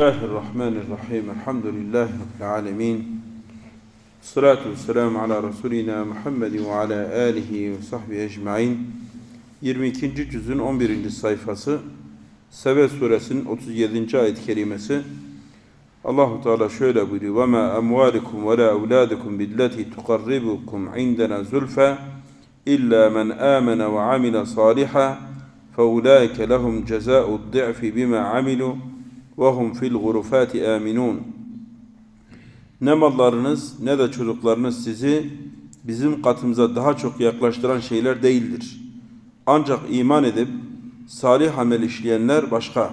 Bismillahirrahmanirrahim. Elhamdülillahi Rabbil alemin. Salatu vesselamu ala Resulina Muhammed ve ala alihi ve sahbihi ecmain. 22. cüzün 11. sayfası Sebe suresinin 37. ayet-i kerimesi Allahu Teala şöyle buyuruyor: "Ve ma emvalukum ve la auladukum billati tuqarribukum indena zulfa illa men amene ve amile salihan fe ulaike lehum cezaa'u'd-dı'fi bima amilu." ve hum fil gurufati aminun. Ne mallarınız ne de çocuklarınız sizi bizim katımıza daha çok yaklaştıran şeyler değildir. Ancak iman edip salih amel işleyenler başka.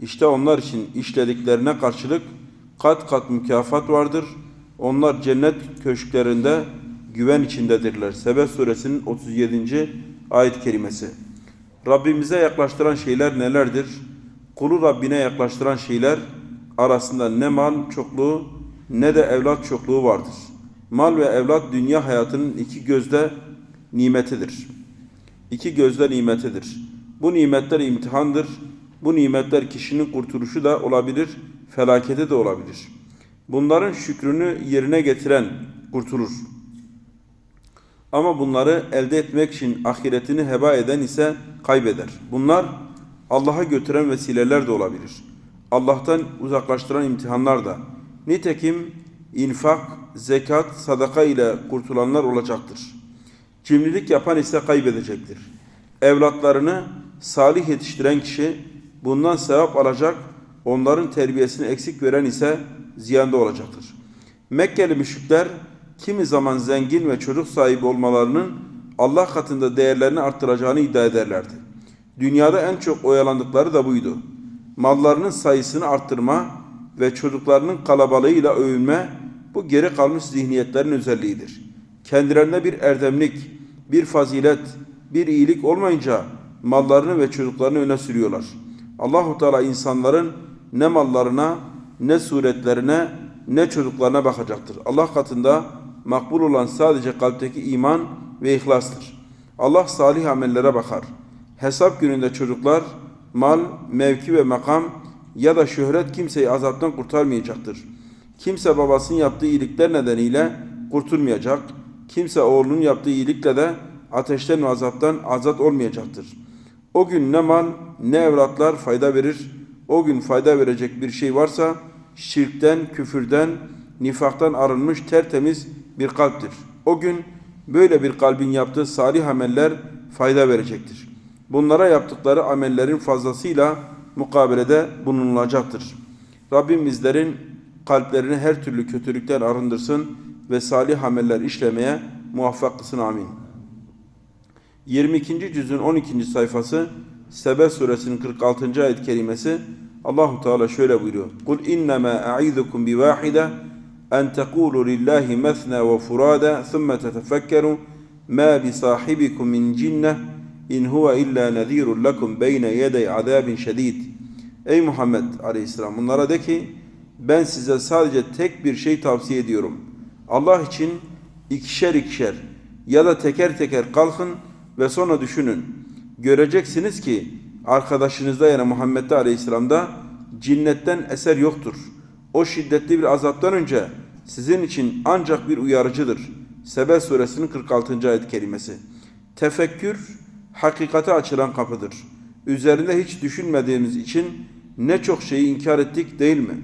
İşte onlar için işlediklerine karşılık kat kat mükafat vardır. Onlar cennet köşklerinde güven içindedirler. Sebe suresinin 37. ayet kerimesi. Rabbimize yaklaştıran şeyler nelerdir? Kulu Rabbine yaklaştıran şeyler arasında ne mal çokluğu ne de evlat çokluğu vardır. Mal ve evlat dünya hayatının iki gözde nimetidir. İki gözde nimetidir. Bu nimetler imtihandır. Bu nimetler kişinin kurtuluşu da olabilir, felaketi de olabilir. Bunların şükrünü yerine getiren kurtulur. Ama bunları elde etmek için ahiretini heba eden ise kaybeder. Bunlar Allah'a götüren vesileler de olabilir. Allah'tan uzaklaştıran imtihanlar da. Nitekim infak, zekat, sadaka ile kurtulanlar olacaktır. Cimrilik yapan ise kaybedecektir. Evlatlarını salih yetiştiren kişi bundan sevap alacak, onların terbiyesini eksik veren ise ziyanda olacaktır. Mekkeli müşrikler kimi zaman zengin ve çocuk sahibi olmalarının Allah katında değerlerini arttıracağını iddia ederlerdi. Dünyada en çok oyalandıkları da buydu. Mallarının sayısını arttırma ve çocuklarının kalabalığıyla övünme bu geri kalmış zihniyetlerin özelliğidir. Kendilerine bir erdemlik, bir fazilet, bir iyilik olmayınca mallarını ve çocuklarını öne sürüyorlar. Allahu Teala insanların ne mallarına, ne suretlerine, ne çocuklarına bakacaktır. Allah katında makbul olan sadece kalpteki iman ve ihlastır. Allah salih amellere bakar. Hesap gününde çocuklar, mal, mevki ve makam ya da şöhret kimseyi azaptan kurtarmayacaktır. Kimse babasının yaptığı iyilikler nedeniyle kurtulmayacak. Kimse oğlunun yaptığı iyilikle de ateşten ve azaptan azat olmayacaktır. O gün ne mal ne evlatlar fayda verir. O gün fayda verecek bir şey varsa şirkten, küfürden, nifaktan arınmış tertemiz bir kalptir. O gün böyle bir kalbin yaptığı salih ameller fayda verecektir. Bunlara yaptıkları amellerin fazlasıyla mukabelede bulunulacaktır. Rabbim bizlerin kalplerini her türlü kötülükten arındırsın ve salih ameller işlemeye muvaffak kılsın. Amin. 22. cüzün 12. sayfası Sebe suresinin 46. ayet kerimesi Allahu Teala şöyle buyuruyor. Kul innema a'idukum bi vahide en tekulu lillahi mesna ve furada thumma tetefekkeru ma bi sahibikum min cinneh in huve illa nezirun lekum beyne yedey azabin şedid. Ey Muhammed aleyhisselam bunlara de ki ben size sadece tek bir şey tavsiye ediyorum. Allah için ikişer ikişer ya da teker teker kalkın ve sonra düşünün. Göreceksiniz ki arkadaşınızda yani Muhammed'de aleyhisselamda cinnetten eser yoktur. O şiddetli bir azaptan önce sizin için ancak bir uyarıcıdır. Sebe suresinin 46. ayet kelimesi. Tefekkür hakikate açılan kapıdır. Üzerinde hiç düşünmediğimiz için ne çok şeyi inkar ettik değil mi?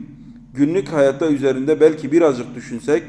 Günlük hayatta üzerinde belki birazcık düşünsek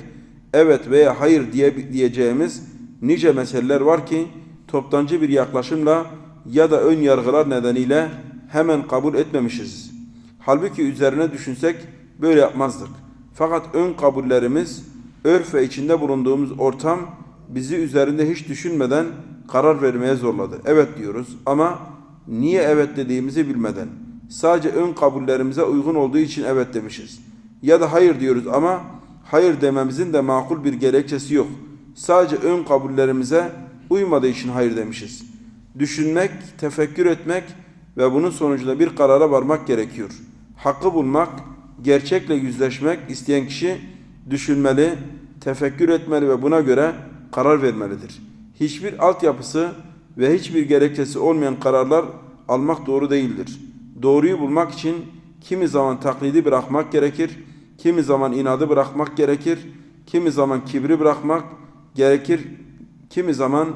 evet veya hayır diye diyeceğimiz nice meseleler var ki toptancı bir yaklaşımla ya da ön yargılar nedeniyle hemen kabul etmemişiz. Halbuki üzerine düşünsek böyle yapmazdık. Fakat ön kabullerimiz, örf ve içinde bulunduğumuz ortam bizi üzerinde hiç düşünmeden karar vermeye zorladı. Evet diyoruz ama niye evet dediğimizi bilmeden. Sadece ön kabullerimize uygun olduğu için evet demişiz. Ya da hayır diyoruz ama hayır dememizin de makul bir gerekçesi yok. Sadece ön kabullerimize uymadığı için hayır demişiz. Düşünmek, tefekkür etmek ve bunun sonucunda bir karara varmak gerekiyor. Hakkı bulmak, gerçekle yüzleşmek isteyen kişi düşünmeli, tefekkür etmeli ve buna göre karar vermelidir. Hiçbir altyapısı ve hiçbir gerekçesi olmayan kararlar almak doğru değildir. Doğruyu bulmak için kimi zaman taklidi bırakmak gerekir, kimi zaman inadı bırakmak gerekir, kimi zaman kibri bırakmak gerekir, kimi zaman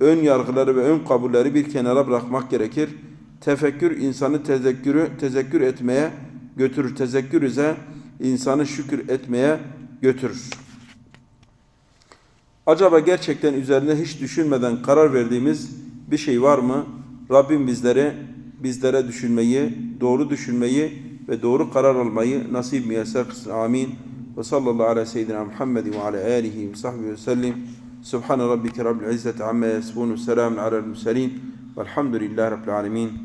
ön yargıları ve ön kabulleri bir kenara bırakmak gerekir. Tefekkür insanı tezekkürü tezekkür etmeye götürür. Tezekkür ise insanı şükür etmeye götürür. Acaba gerçekten üzerine hiç düşünmeden karar verdiğimiz bir şey var mı? Rabbim bizlere bizlere düşünmeyi, doğru düşünmeyi ve doğru karar almayı nasip müyesser kılsın. Amin. Ve sallallahu ala seyyidina Muhammed ve ala alihi ve sahbihi ve sellim. Subhane rabbike rabbil izzeti amma yasifun ve selamun alel murselin. Velhamdülillahi rabbil alemin.